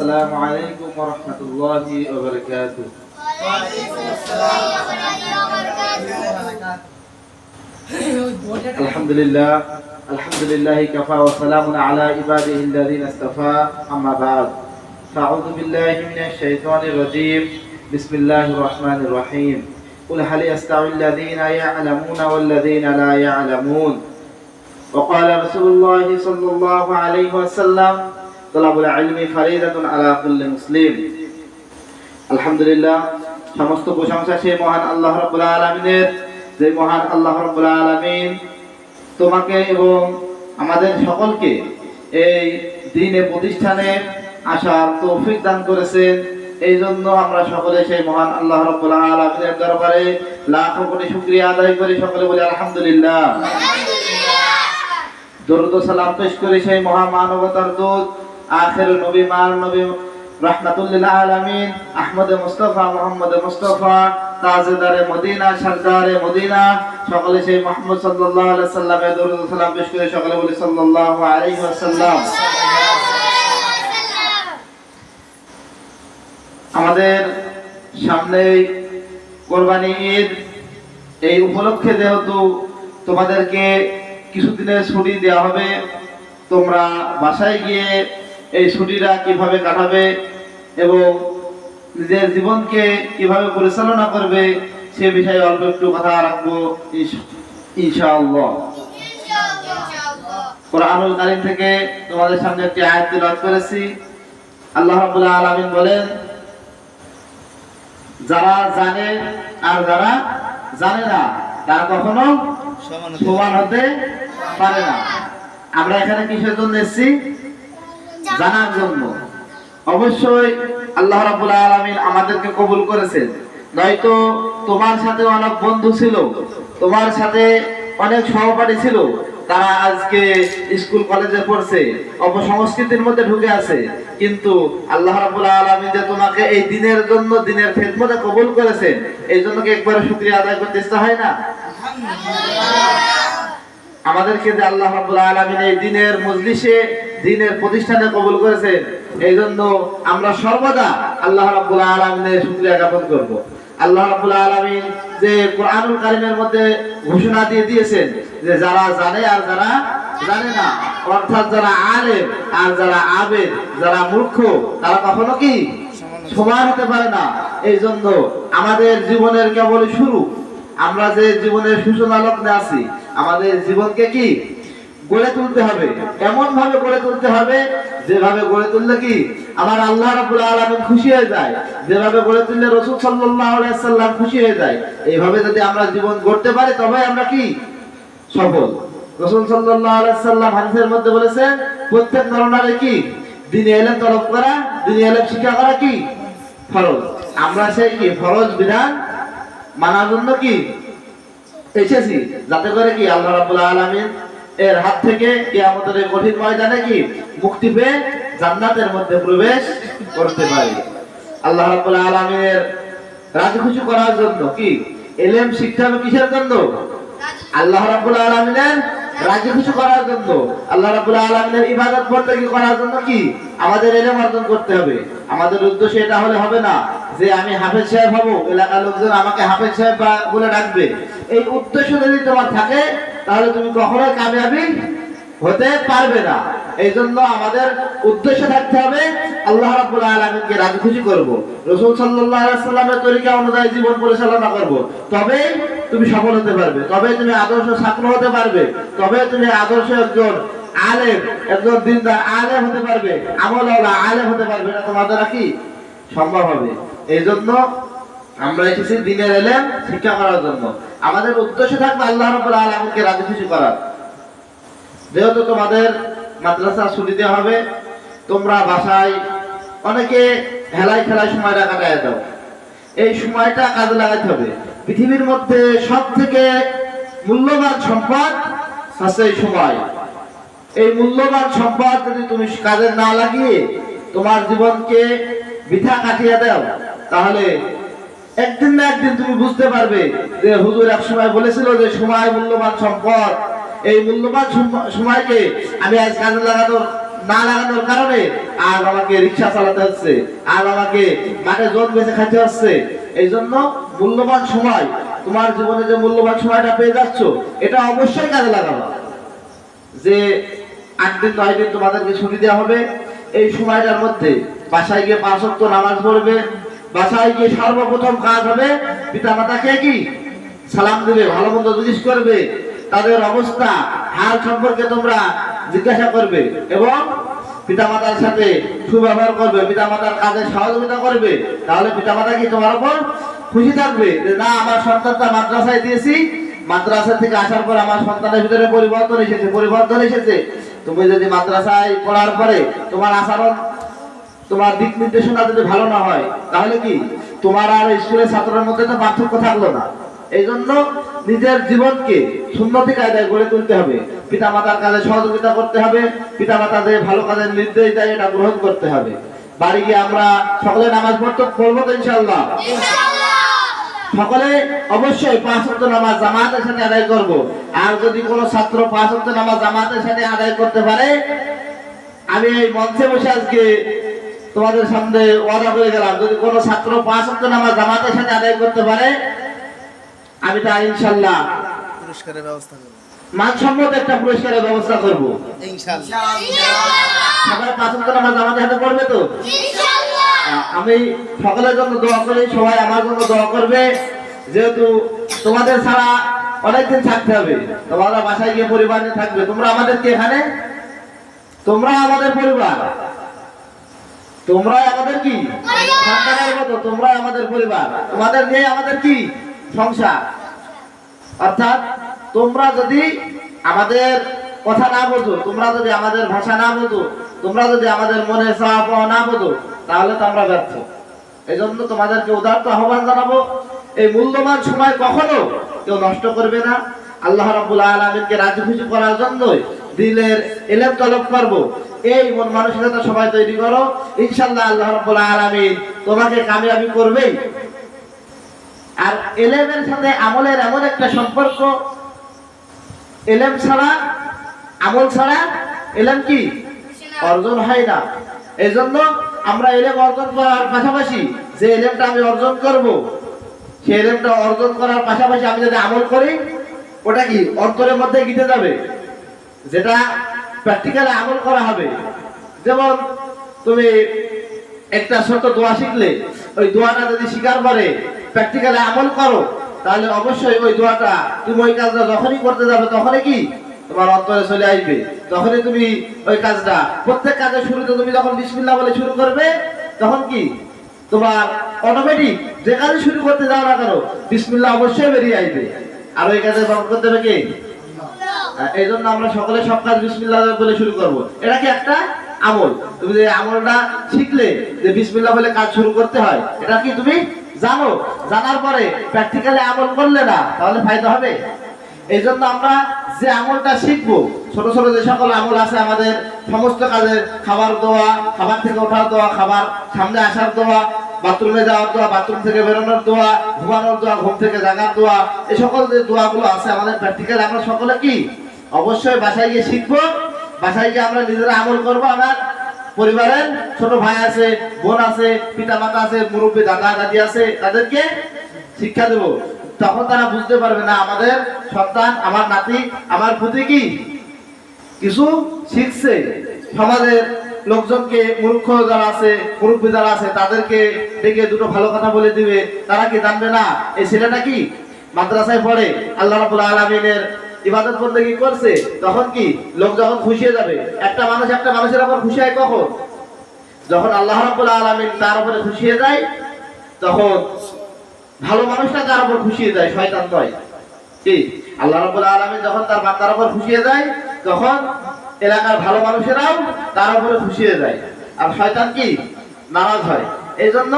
السلام عليكم ورحمة الله وبركاته. الحمد لله الحمد لله كفى وسلام على عباده الذين اصطفى أما بعد. فأعوذ بالله من الشيطان الرجيم. بسم الله الرحمن الرحيم. قل هل يستوي الذين يعلمون والذين لا يعلمون؟ وقال رسول الله صلى الله عليه وسلم আলহামদুলিল্লাহ সমস্ত প্রশংসা মহান আল্লাহ যে মহান তোমাকে এবং আমাদের সকলকে এই দিনে প্রতিষ্ঠানে আসার তৌফিক দান করেছেন। এই জন্য আমরা সকলে সেই মহান আল্লাহ রব্বুল দরবারে লাখ কোটি শুক্রিয়া আদায় করি। সকলে বলি আলহামদুলিল্লাহ। দরুদ সালাম পেশ করি সেই মহামানবতার দূত। আখের নবী মান নবী, রহমাতুল্লিল আলামিন, আহমদ মুস্তফা, মোহাম্মদ মুস্তফা, তাজেদারে মদিনা, সরদারে মদিনা, সকলে সেই মোহাম্মদ সাল্লামের দরুদ সালাম পেশ করে সকলে বলি আমাদের সামনেই কোরবানি ঈদ। এই উপলক্ষে যেহেতু তোমাদেরকে কিছুদিনের ছুটি দেওয়া হবে, তোমরা বাসায় গিয়ে এই ছুটিটা কীভাবে কাটাবে এবং নিজের জীবনকে কীভাবে পরিচালনা করবে সে বিষয়ে অল্প একটু কথা রাখব ইনশ- ইনশাআল্লাহ। কোরআনুল কারীম থেকে তোমাদের সামনে একটি আয়াত তেলাওয়াত করেছি। আল্লাহ রাব্বুল আলামিন বলেন যারা জানে আর যারা জানে না তারা কখনো সমান হতে পারে না। আমরা এখানে কিসের জন্য এসেছি? জানার জন্য। অবশ্যই আল্লাহ রাব্বুল আলামিন আমাদেরকে কবুল করেছেন। নয়তো তোমার সাথে অনেক বন্ধু ছিল তোমার সাথে অনেক সহপাঠী ছিল তারা আজকে স্কুল কলেজে পড়ছে অপসংস্কৃতির মধ্যে ঢুকে আছে। কিন্তু আল্লাহ রাব্বুল আলামিন যে তোমাকে এই দিনের জন্য দিনের খেদমতে কবুল করেছেন এই জন্য কি একবার শুকরিয়া আদায় করতে ইচ্ছা হয় না? আমাদেরকে যে আল্লাহ রাব্বুল আলামিন এই দিনের মজলিসে দিনের প্রতিষ্ঠানে কবুল করেছেন এই জন্য আমরা সর্বদা আল্লাহ রাব্বুল আলামিনের শুকরিয়া জ্ঞাপন করব। আল্লাহ রাব্বুল আলামিন যে কোরআনুল কারীমের মধ্যে ঘোষণা দিয়ে দিয়েছেন যে যারা জানে আর যারা জানে না, অর্থাৎ যারা আলেম আর যারা আবেদ, যারা মূর্খ, তারা কখনো কি সমান হতে পারে না? এই জন্য আমাদের জীবনের কেবল শুরু। আমরা যে জীবনের সূচনা লগ্নে আছি, আমাদের জীবনকে কি গড়ে তুলতে হবে। এমন ভাবে গড়ে তুলতে হবে? যেভাবে গড়ে তুললে কি? আমার আল্লাহ রাব্বুল আলামিন খুশি হয়ে যায়। যেভাবে গড়ে তুললে রাসূল সাল্লাম খুশি হয়ে যায়। এইভাবে যদি আমরা জীবন গড়তে পারি, তবে আমরা কি? সফল। রাসূল সাল্লাম হাদিসের মধ্যে বলেছেন, প্রত্যেক নরনারী কি? দিনে এলেম তলব করা, দিনে এলেম শিক্ষা করা কি? ফরজ। আমরা সেই কি? ফরজ বিধান মানার জন্য কি? এসেছি। যাতে করে কি? আল্লাহ রাব্বুল আলামিন এর হাত থেকে কিয়ামতের এই কঠিন ময়দানে কি মুক্তি পেয়ে জান্নাতের মধ্যে প্রবেশ করতে পারি? আল্লাহ রাব্বুল আলামিনের রাজি খুশি করার জন্য কি এলেম শিক্ষা কিসের জন্য? আল্লাহ রাব্বুল আলামিনের রাজি খুশি করার জন্য। আল্লাহ রাব্বুল আলামিনের ইবাদত বন্দেগী করার জন্য কি আমাদের এলেম অর্জন করতে হবে। আমাদের উদ্দেশ্য এটা হলে হবে না যে আমি হাফেজ সাহেব হব, এলাকার লোকজন আমাকে হাফেজ সাহেব বলে ডাকবে। এই উদ্দেশ্য যদি তোমার থাকে তাহলে তুমি কখনোই কামিয়াবি হতে পারবে না। এই জন্য আমাদের উদ্দেশ্য থাকতে হবে, আল্লাহ রাব্বুল আলামিনকে রাজি খুশি করব। রাসূল সাল্লামের তরিকা অনুযায়ী জীবন পরিচালনা করব। তবে তুমি সফল হতে পারবে, তবে তুমি আদর্শ ছাত্র হতে পারবে, তবে তুমি আদর্শ একজন আলেম, একজন দিনদার আলেম হতে পারবে, আমলওয়ালা আলেম হতে পারবে না, তোমার দ্বারা কি সম্ভব হবে? এই জন্য আমরা এসেছি দিনের এলেম শিক্ষা করার জন্য। আমাদের উদ্দেশ্য থাকবে আল্লাহ রাব্বুল আলামিনকে রাজি খুশি করার। যেহেতু তোমাদের মাদ্রাসা ছুটি দেওয়া হবে, তোমরা বাসায় অনেকে হেলায় খেলায় সময়টা কাটায় দাও। এই সময়টা কাজে লাগাতে হবে। পৃথিবীর মধ্যে সব থেকে মূল্যবান সম্পদ হচ্ছে এই সময়। এই মূল্যবান সম্পদ যদি তুমি কাজে না লাগিয়ে তোমার জীবনকে বৃথা কাটিয়ে দাও, তাহলে একদিন না একদিন তুমি বুঝতে পারবে যে হুজুর এক সময় বলেছিল যে সময় মূল্যবান সম্পদ। এই মূল্যবান সম- সময়কে আমি আজ কাজে লাগানোর না লাগানোর কারণে আজ আমাকে রিক্সা চালাতে হচ্ছে। আজ আমাকে মাঠে জোর বেঁচে খাইতে হচ্ছে। এই জন্য মূল্যবান সময়, তোমার জীবনে যে মূল্যবান সময়টা পেয়ে যাচ্ছ, এটা অবশ্যই কাজে লাগাবো। যে আট দিন, নয় দিন তোমাদেরকে ছুটি দেওয়া হবে। এই সময়টার মধ্যে বাসায় গিয়ে পাঁচ নামাজ পড়বে। বাসায় গিয়ে সর্বপ্রথম কাজ হবে পিতা মাতাকে কি? সালাম দেবে, ভালো মন্দ জিজ্ঞেস করবে, তাদের অবস্থা, হাল সম্পর্কে তোমরা জিজ্ঞাসা করবে এবং পিতামাতার সাথে সুব্যবহার করবে, পিতামাতার কাজে সহযোগিতা করবে, তাহলে পিতামাতা কি তোমার উপর খুশি থাকবে? যে না, আমার সন্তানটা মাদ্রাসায় দিয়েছি, মাদ্রাসা থেকে আসার পর আমার সন্তানের ভিতরে পরিবর্তন এসেছে পরিবর্তন এসেছে। তুমি যদি মাদ্রাসায় পড়ার পরে তোমার আচরণ তোমার দিক নির্দেশনা যদি ভালো না হয় তাহলে কি? তোমার আর স্কুলের ছাত্রের মধ্যে তো পার্থক্য থাকল না। এই জন্য নিজের জীবনকে সুন্নতি কায়দায় গড়ে তুলতে হবে। পিতা মাতার কাজে সহযোগিতা করতে হবে পিতা মাতা যে ভালো কাজের নির্দেশ দেয় এটা গ্রহণ করতে হবে। বাড়ি গিয়ে আমরা সকলে নামাজ পড়তে পড়ব তো ইনশাল্লাহ সকলে অবশ্যই পাঁচ ওয়াক্ত নামাজ জামাতের সাথে আদায় করব। আর যদি কোনো ছাত্র পাঁচ ওয়াক্ত নামাজ জামাতের সাথে আদায় করতে পারে আমি এই মঞ্চে বসে আজকে তোমাদের সামনে ওয়াদা করে গেলাম যদি কোনো ছাত্র পাঁচ ওয়াক্ত নামাজ জামাতের সাথে আদায় করতে পারে আমি তা ইনশাল্লাহ পুরস্কারের ব্যবস্থা করব। মানসম্মত একটা পুরস্কারের ব্যবস্থা করব। ইনশাআল্লাহ। সবাই পাঁচ জামাতের সাথে পড়বে তো? আমি সকলের জন্য দোয়া করি সবাই আমার জন্য দোয়া করবে। যেহেতু তোমাদের ছাড়া অনেকদিন থাকতে হবে তোমরা বাসায় গিয়ে পরিবার নিয়ে থাকবে। তোমরা আমাদের কি এখানে? তোমরা আমাদের পরিবার। তোমরা আমাদের কি? সন্তানের মতো তোমরা আমাদের পরিবার। তোমাদের নিয়ে আমাদের কি সংসার? অর্থাৎ তোমরা যদি আমাদের কথা না বোঝো, তোমরা যদি আমাদের ভাষা না বোঝো, তোমরা যদি আমাদের মনে চাওয়া না বোঝো, তাহলে তো আমরা ব্যর্থ। এই জন্য তোমাদেরকে উদার্ত আহ্বান জানাব, এই মূল্যবান সময় কখনো কেউ নষ্ট করবে না। আল্লাহ রাব্বুল আলামিনকে রাজি খুশি করার জন্যই দিলের এলেম তলব করব। এই মন মানসিকতা সবাই তৈরি করো। ইনশাল্লাহ আল্লাহ রাব্বুল আলামিন তোমাকে কামিয়াবি করবেই আর এলেমের সাথে আমলের এমন একটা সম্পর্ক, এলেম ছাড়া, আমল ছাড়া এলেম কি? অর্জন হয় না। এই জন্য আমরা এলেম অর্জন করার পাশাপাশি যে এলেমটা আমি অর্জন করব, সেই এলেমটা অর্জন করার পাশাপাশি আমি যদি আমল করি, ওটা কি? অন্তরের মধ্যে গিতে যাবে। যেটা প্র্যাকটিক্যালি আমল করা হবে। যেমন তুমি একটা ছোট দোয়া শিখলে, ওই দোয়াটা যদি স্বীকার করে প্র্যাকটিক্যালি আমল করো, তাহলে অবশ্যই ওই দোয়াটা তুমি ওই কাজটা যখনই করতে যাবে, তখনই কি? তোমার অন্তরে চলে আসবে। তখনই তুমি ওই কাজটা, প্রত্যেক কাজের শুরুতে তুমি যখন বিসমিল্লাহ বলে শুরু করবে, তখন কি? তোমার অটোমেটিক যে কাজে শুরু করতে যাও না কেন, বিসমিল্লাহ অবশ্যই বেরিয়ে আসবে। আর ওই কাজে করতে হবে কি? এই জন্য আমরা সকলে সব কাজ বিসমিল্লাহ বলে শুরু করব। এটা কি একটা আমল? তুমি যে আমলটা শিখলে, যে বিসমিল্লাহ বলে কাজ শুরু করতে হয়, এটা কি তুমি জানো? জানার পরে প্র্যাকটিক্যালি আমল করলে না, তাহলে ফায়দা হবে? এই জন্য আমরা যে আমলটা শিখব, ছোট ছোট যে সকল আমল আছে আমাদের, সমস্ত কাজের খাবার দেওয়া খাবার থেকে ওঠার দেওয়া খাবার সামনে আসার দেওয়া বাথরুমে যাওয়ার দোয়া, বাথরুম থেকে বেরোনোর দোয়া, ঘুমানোর দোয়া, ঘুম থেকে জাগার দোয়া এই সকল যে দোয়াগুলো আছে আমাদের প্র্যাকটিক্যাল আমরা সকলে কি অবশ্যই বাসায় গিয়ে শিখব। বাসায় গিয়ে আমরা নিজেরা আমল করব। আমার পরিবারের ছোট ভাই আছে, বোন আছে পিতা মাতা আছে, মুরব্বী, দাদা, দাদি আছে, তাদেরকে শিক্ষা দেব। তখন তারা বুঝতে পারবে, না, আমাদের সন্তান, আমার নাতি, আমার প্রতি কি? কিছু শিখছে। সমাজের লোকজনকে মূর্খ যারা আছে, মুরব্বী যারা আছে, তাদেরকে ডেকে দুটো ভালো কথা বলে দিবে। তারা কি জানবে, না, এই ছেলেটা কি? মাদ্রাসায় পড়ে। আল্লাহ রাবুল আলমিনের ইবাদত করতে কি করছে? তখন কি? লোক যখন খুশি হয়ে যাবে। একটা মানুষ একটা মানুষের উপর খুশি হয় কখন? যখন আল্লাহ রাবুল আলমিন তার উপরে খুশি হয়ে যায়, তখন ভালো মানুষটা তার উপর খুশি হয়ে যায়, শয়তান নয়। কি? আল্লাহ রাব্বুল আলামিন যখন তার বান্দার উপর খুশি হয়ে যায়, তখন এলাকার ভালো মানুষেরাও তার উপরে খুশি হয়ে যায়। আর শয়তান কি? নারাজ হয়। এই জন্য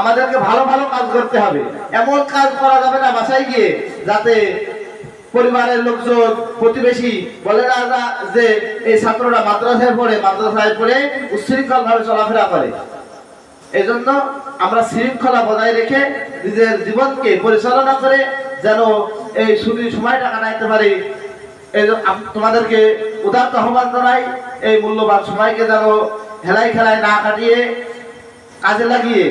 আমাদেরকে ভালো ভালো কাজ করতে হবে। এমন কাজ করা যাবে না বাসায় গিয়ে, যাতে পরিবারের লোকজন, প্রতিবেশী বলে না যে এই ছাত্ররা মাদ্রাসায় পড়ে মাদ্রাসায় পড়ে উচ্ছৃঙ্খল ভাবে চলাফেরা করে। এই জন্য আমরা শৃঙ্খলা বজায় রেখে নিজের জীবনকে পরিচালনা করে যেন এই ছুটির সময়টা কাটাইতে পারি। তোমাদেরকে উদার্ত আহ্বান জানাই, এই মূল্যবান সময়কে যেন হেলাই খেলায় না কাটিয়ে কাজে লাগিয়ে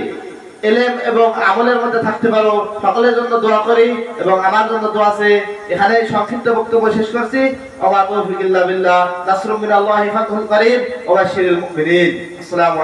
এলেম এবং আমলের মধ্যে থাকতে পারো। সকলের জন্য দোয়া করি এবং আমার জন্য দোয়া আছে। এখানে সংক্ষিপ্ত বক্তব্য শেষ করছি। আল্লাহ তৌফিকুল্লাহ বিল্লাহ করিম মুমিনিন। আসসালামু